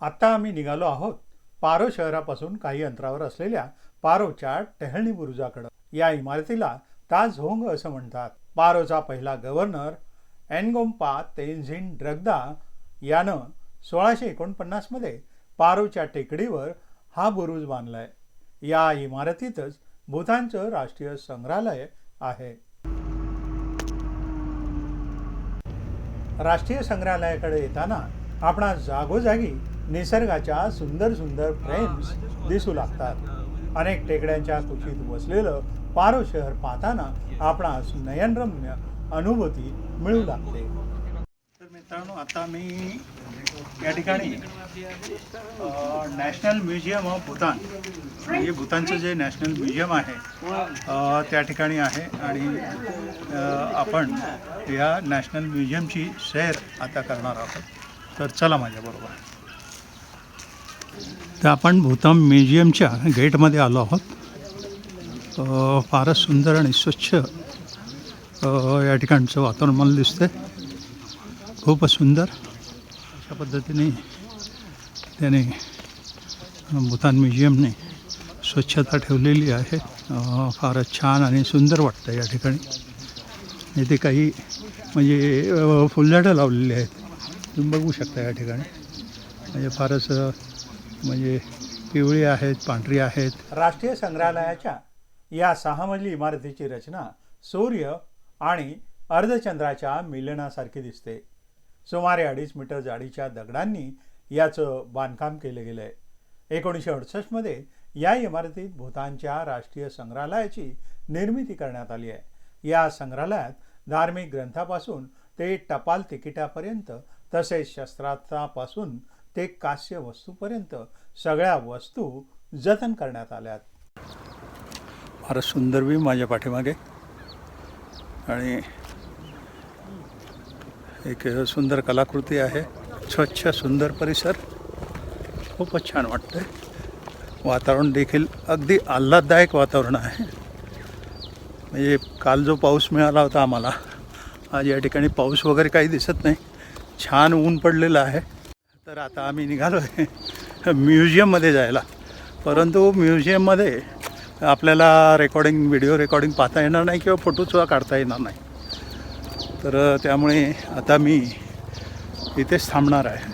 आत्ता आम्ही निघालो आहोत पारो शहरापासून काही अंतरावर असलेल्या पारोच्या टेहळणी बुरुजाकडं. या इमारतीला ताज होंग असं म्हणतात. पारोचा पहिला गव्हर्नर एनगोम्पा तेन्झिन ड्रगदा यानं सोळाशे एकोणपन्नासमध्ये पारोच्या टेकडीवर हा बुरुज बांधलाय. या इमारतीतच भूतानचं राष्ट्रीय संग्रहालय आहे. राष्ट्रीय संग्रहालयाकडे येताना आपणास जागोजागी निसर्गाच्या सुंदर सुंदर फ्रेम्स दिसू लागतात. अनेक टेकड्यांच्या कुशीत वसलेलं पारो शहर पाहताना आपणास नयनरम्य अनुभूती मिळू लागते. तर मित्रांनो आता मी या ठिकाणी नॅशनल म्युझियम ऑफ भूतान म्हणजे भूतानचं जे नॅशनल म्युझियम आहे त्या ठिकाणी आहे आणि आपण या नॅशनल म्युझियमची सैर आता करणार आहोत. तर चला माझ्याबरोबर तर आपण भूतान म्युझियमच्या गेटमध्ये आलो आहोत. फारच सुंदर आणि स्वच्छ या ठिकाणचं वातावरण मला दिसतंय. खूपच सुंदर. अशा पद्धतीने त्याने भूतान म्युझियमने स्वच्छता ठेवलेली आहे. फारच छान आणि सुंदर वाटतं या ठिकाणी. इथे काही म्हणजे फुलझाडं लावलेली आहेत. तुम्ही बघू शकता या ठिकाणी. म्हणजे फारच म्हणजे पिवळी आहेत पांढरी आहेत. राष्ट्रीय संग्रहालयाच्या या सहा मजली इमारतीची रचना सूर्य आणि अर्धचंद्राच्या मिलनासारखी दिसते. सुमारे अडीच मीटर जाडीच्या दगडांनी याचं बांधकाम केलं गेलं आहे एकोणीसशे अडुसष्टमध्ये या इमारतीत भूतानच्या राष्ट्रीय संग्रहालयाची निर्मिती करण्यात आली आहे. या संग्रहालयात धार्मिक ग्रंथापासून ते टपाल तिकिटापर्यंत तसेच शस्त्रास्त्रापासून ते कास्य वस्तूपर्यंत सगळ्या वस्तू जतन करण्यात आल्यात. फारच सुंदर बी माझ्या पाठीमागे. आणि एक सुंदर कलाकृती आहे. स्वच्छ सुंदर परिसर. खूपच छान वाटतंय. वातावरण देखील अगदी आल्हाददायक वातावरण आहे. म्हणजे काल जो पाऊस मिळाला होता आम्हाला आज या ठिकाणी पाऊस वगैरे काही दिसत नाही. छान ऊन पडलेलं आहे. तर आता आम्ही निघालो आहे म्युझियममध्ये जायला. परंतु म्युझियममध्ये आपल्याला रेकॉर्डिंग व्हिडिओ रेकॉर्डिंग पाहता येणार नाही किंवा फोटोसुद्धा काढता येणार नाही. तर त्यामुळे आता मी इथेच थांबणार आहे.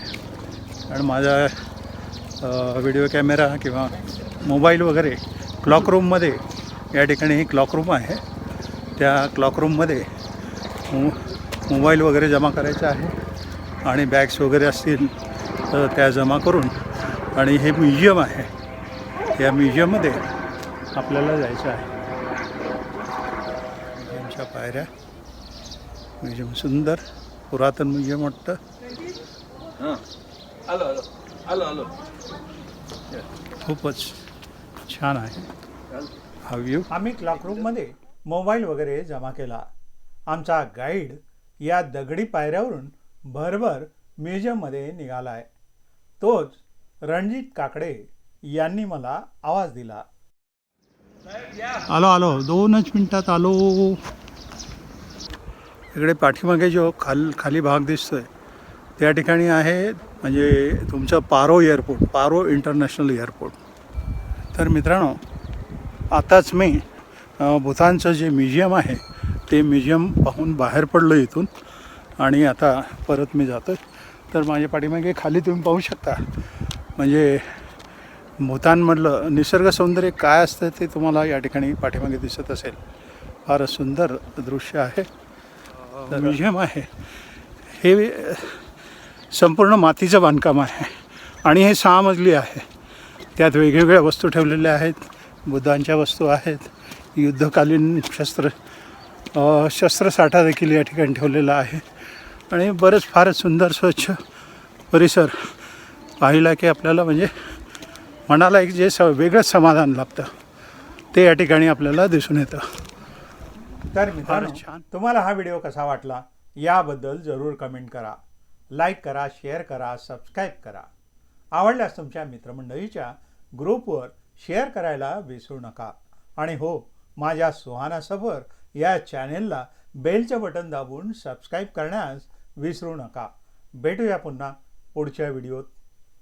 कारण माझा व्हिडिओ कॅमेरा किंवा मोबाईल वगैरे क्लॉक रूममध्ये या ठिकाणी क्लॉक रूम आहे. त्या क्लॉक रूममध्ये मो मोबाईल वगैरे जमा करायचा आहे. आणि बॅग्स वगैरे असतील त्या जमा करून आणि हे म्युझियम आहे. या म्युझियममध्ये आपल्याला जायचं आहे. म्युझियमच्या पायऱ्या. म्युझियम सुंदर पुरातन म्युझियम वाटतं. हां. आलो आलो आलो आलो खूपच छान आहे. हा व्ह्यू आम्ही क्लॉकरूममध्ये मोबाईल वगैरे जमा केला. आमचा गाईड या दगडी पायऱ्यावरून भरभर म्युझियममध्ये निघाला आहे तोच रणजित काकडे यांनी मला आवाज दिला. आलो आलो. दोनच मिनटात आलो. इकडे पाठीमागे जो खाल खाली भाग दिसतोय त्या ठिकाणी आहे म्हणजे तुमचं Paro airport Paro international airport. तर मित्रांनो आताच मी भूतानचं जे म्युझियम आहे ते म्युझियम पाहून बाहेर पडलो इथून. आणि आता परत मी जातो तर माझ्या पाठीमागे खाली तुम्ही पाहू शकता. म्हणजे भूतानमधलं निसर्ग सौंदर्य काय असतं ते तुम्हाला या ठिकाणी पाठीमागे दिसत असेल. फारच सुंदर दृश्य आहे. तर म्युझियम आहे. हे संपूर्ण मातीचं बांधकाम आहे. आणि हे सहा मजली आहे. त्यात वेगवेगळ्या वस्तू ठेवलेल्या आहेत. बुद्धांच्या वस्तू आहेत. युद्धकालीन शस्त्र शस्त्रसाठा देखील या ठिकाणी ठेवलेला आहे. आणि बरंच फारच सुंदर स्वच्छ परिसर पाहिला की आपल्याला म्हणजे मनाला एक जे स वेगळंच समाधान लाभतं. ते या ठिकाणी आपल्याला दिसून येतं. तर मित्रांनो छान. तुम्हाला हा व्हिडिओ कसा वाटला याबद्दल जरूर कमेंट करा लाईक करा शेअर करा सबस्क्राईब करा. आवडल्यास तुमच्या मित्रमंडळीच्या ग्रुपवर शेअर करायला विसरू नका. आणि हो माझ्या सुहाना सफर या चॅनेलला बेलचं बटन दाबून सबस्क्राईब करण्यास विसरू नका. भेटूया पुन्हा पुढच्या व्हिडिओत.